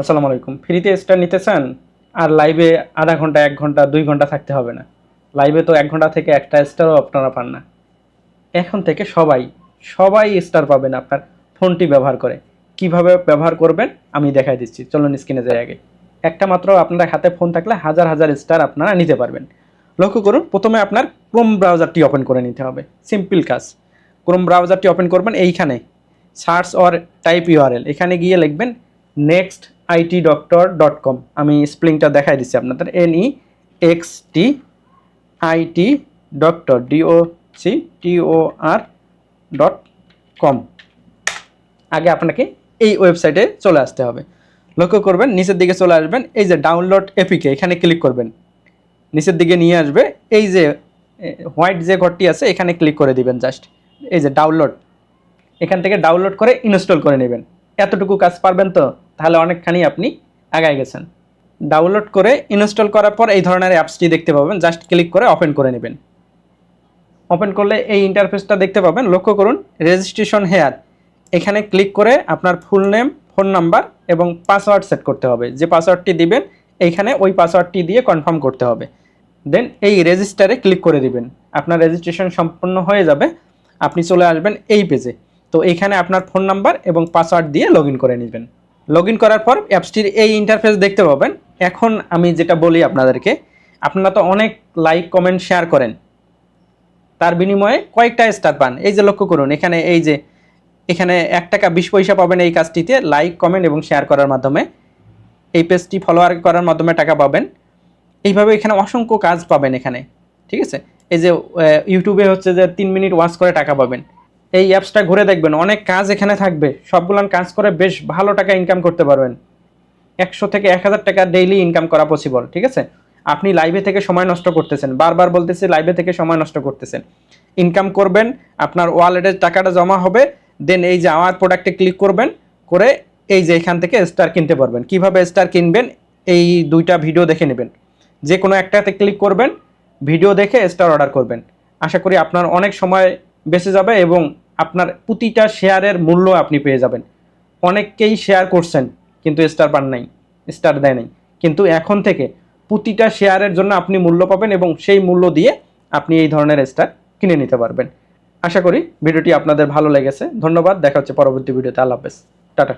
আসসালামু আলাইকুম। ফ্রিতে স্টার নিতে চান আর লাইভে আধা ঘণ্টা, এক ঘণ্টা, দুই ঘণ্টা থাকতে হবে না। লাইভে তো এক ঘণ্টা থেকে একটা স্টারও আপনারা পান না। এখন থেকে সবাই সবাই স্টার পাবেন আপনার ফোনটি ব্যবহার করে। কীভাবে ব্যবহার করবেন আমি দেখাই দিচ্ছি। চলুন স্ক্রিনে যাই আগে। একটা মাত্র আপনার হাতে ফোন থাকলে হাজার হাজার স্টার আপনারা নিতে পারবেন। লক্ষ্য করুন, প্রথমে আপনার ক্রোম ব্রাউজারটি ওপেন করে নিতে হবে। সিম্পল কাজ। ক্রোম ব্রাউজারটি ওপেন করবেন এইখানে। সার্চ অর টাইপ ইউআরএল এখানে গিয়ে লিখবেন next IT doctor dot com আমি স্প্লিংটা দেখাই দিচ্ছি আপনাদের। N E X T IT doctor D O C T O R dot কম আগে আপনাকে এই ওয়েবসাইটে চলে আসতে হবে। লক্ষ্য করবেন, নিচের দিকে চলে আসবেন, এই যে ডাউনলোড এপিকে এখানে ক্লিক করবেন। নিচের দিকে নিয়ে আসবে, এই যে হোয়াইট যে ঘরটি আছে, এখানে ক্লিক করে দিবেন জাস্ট এই যে ডাউনলোড এখান থেকে ডাউনলোড করে ইনস্টল করে নেবেন। এতটুকু কাজ পারবেন তো? তাহলে অনেকখানি আপনি আগায় গেছেন। ডাউনলোড করে ইনস্টল করার পর এই ধরনের অ্যাপসটি দেখতে পাবেন। জাস্ট ক্লিক করে ওপেন করে নেবেন। ওপেন করলে এই ইন্টারফেসটা দেখতে পাবেন। লক্ষ্য করুন, রেজিস্ট্রেশন হেয়ার। এখানে ক্লিক করে আপনার ফুল নেম, ফোন নাম্বার এবং পাসওয়ার্ড সেট করতে হবে। যে পাসওয়ার্ডটি দিবেন এইখানে ওই পাসওয়ার্ডটি দিয়ে কনফার্ম করতে হবে। দেন এই রেজিস্টারে ক্লিক করে দিবেন। আপনার রেজিস্ট্রেশন সম্পূর্ণ হয়ে যাবে। আপনি চলে আসবেন এই পেজে। তো এইখানে আপনার ফোন নাম্বার এবং পাসওয়ার্ড দিয়ে লগ করে নেবেন। লগ করার পর অ্যাপসটির এই ইন্টারফেস দেখতে পাবেন। এখন আমি যেটা বলি আপনাদেরকে, আপনারা তো অনেক লাইক কমেন্ট শেয়ার করেন। তার বিনিময়ে কয়েকটা স্টার পান। এই যে লক্ষ্য করুন, এখানে এই যে, এখানে এক টাকা বিশ পয়সা পাবেন এই কাজটিতে। লাইক কমেন্ট এবং শেয়ার করার মাধ্যমে, এই পেজটি ফলোয়ার করার মাধ্যমে টাকা পাবেন। এইভাবে এখানে অসংখ্য কাজ পাবেন এখানে, ঠিক আছে? এই যে ইউটিউবে হচ্ছে যে তিন মিনিট ওয়াচ করে টাকা পাবেন। এই অ্যাপসটা ঘুরে দেখবেন। অনেক কাজ এখানে থাকবে। সবগুলান কাজ করে বেশ ভালো টাকা ইনকাম করতে পারবেন। একশো থেকে এক হাজার টাকা ডেইলি ইনকাম করা পসিবল ঠিক আছে? আপনি লাইভে থেকে সময় নষ্ট করতেছেন। বারবার বলতেছি লাইভে থেকে সময় নষ্ট করতেছেন। ইনকাম করবেন, আপনার ওয়ালেটের টাকাটা জমা হবে দেন এই যে আমার প্রোডাক্টে ক্লিক করবেন, করে এই যে এখান থেকে স্টার কিনতে পারবেন। কীভাবে স্টার কিনবেন? এই দুইটা ভিডিও দেখে নেবেন। যে কোনো একটাতে ক্লিক করবেন ভিডিও দেখে স্টার অর্ডার করবেন। আশা করি আপনার অনেক সময় বেঁচে যাবে এবং আপনার প্রতিটা শেয়ারের মূল্য আপনি পেয়ে যাবেন। অনেককেই শেয়ার করছেন, কিন্তু স্টার পান নাই, স্টার দেয় নাই। কিন্তু এখন থেকে প্রতিটা শেয়ারের জন্য আপনি মূল্য পাবেন এবং সেই মূল্য দিয়ে আপনি এই ধরনের স্টার কিনে নিতে পারবেন। আশা করি ভিডিওটি আপনাদের ভালো লেগেছে। ধন্যবাদ। দেখা হচ্ছে পরবর্তী ভিডিওতে। আল্লাহ হাফেজ। টাটা।